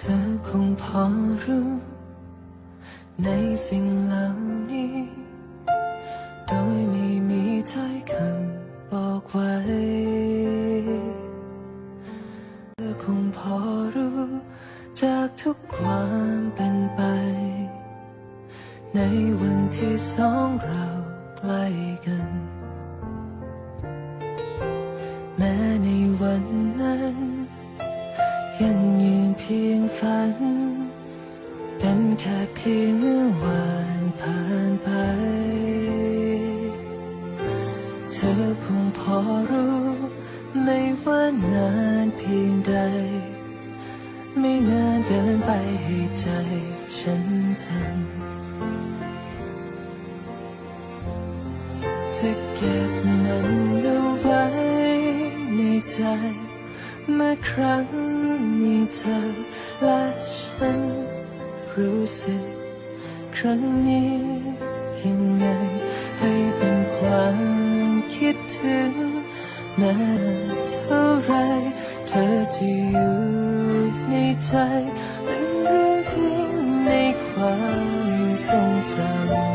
ธอคงพอรู้ ในสิ่งเหล่านี้ โดยไม่มีถ้อยคำบอกไว้เธอคงพอรู้ จากทุกความเป็นไป ในวันที่สองเราใกล้กัน แม้ในวันนั้น ยังยืนเพียงฝัน เป็นแค่เพียงเมื่อวานผ่านไป เธอคงพอรู้ ไม่ว่านานเพียงใด ไม่นานเกินไปให้ใจฉันทำจะเก็บมันเอาไว้ในใจ เมื่อครั้งมีเธอและฉันรู้สึก ครั้งนี้ยังไงให้เป็นความคิดถึงแม้เท่าไร เธอจะอยู่ในใจ เป็นเรื่องจริงในความทรงจำ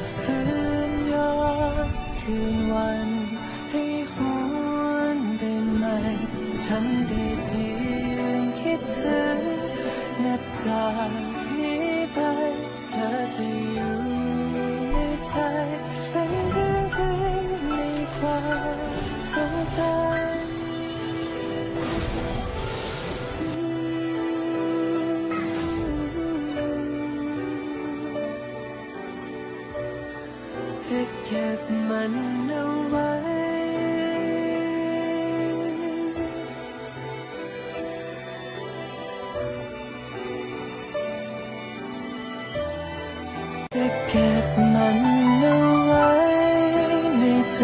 อาจฝืนย้อนคืนวันให้หวนได้ไหมทำได้เพียงคิดถึงนับจากนี้ไปเธอจะอยู่ในใจเป็นเรื่องจริงในความทรงจำ จะเก็บมันเอาไว้ จะเก็บมันเอาไว้ในใจ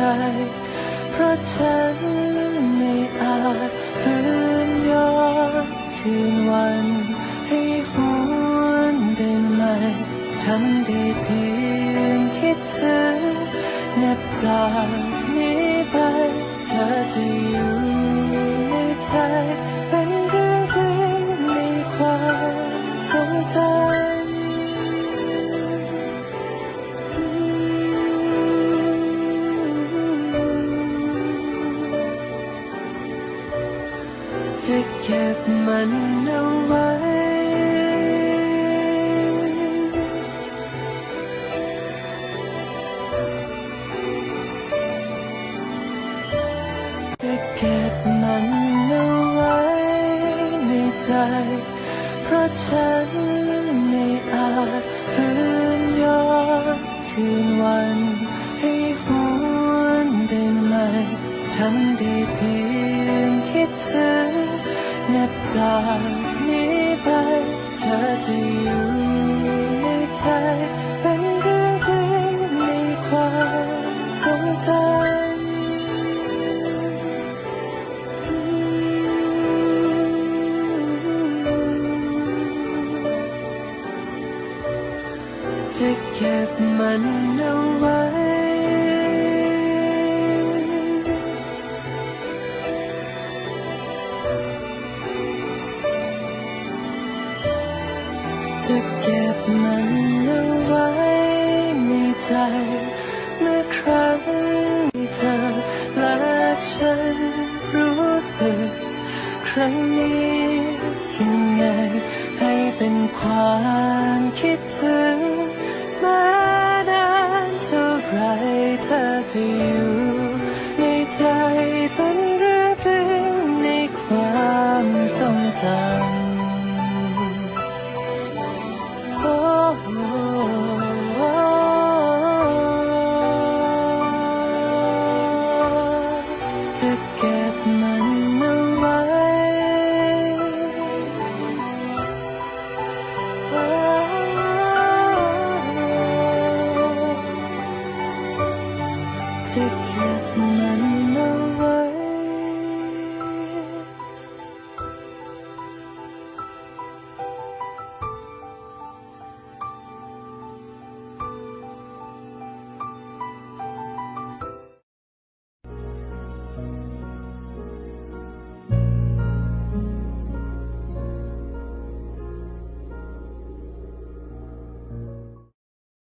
เพราะฉันไม่อาจฝืนย้อนคืนวันให้หวนได้ไหมทำได้เพียง คิดถึงนับจากนี้ไปเธอจะอยู่ในใจเป็นเรื่องจริงในความทรงจำจะเก็บมันเอาไว้ นเอาไว้ในใจ เพราะฉันไม่อาจฝืนย้อนคืนวันให้หวนได้ไหมทำได้เพียงคิดถึงนับจากนี้ไป เธอจะอยู่ในใจ เก็บมันเอาไว้ จะเก็บมันเอาไว้ในใจ เมื่อครั้งที่เธอและฉันรู้สึก ครั้งนี้ยังไงให้เป็นความคิดถึง แ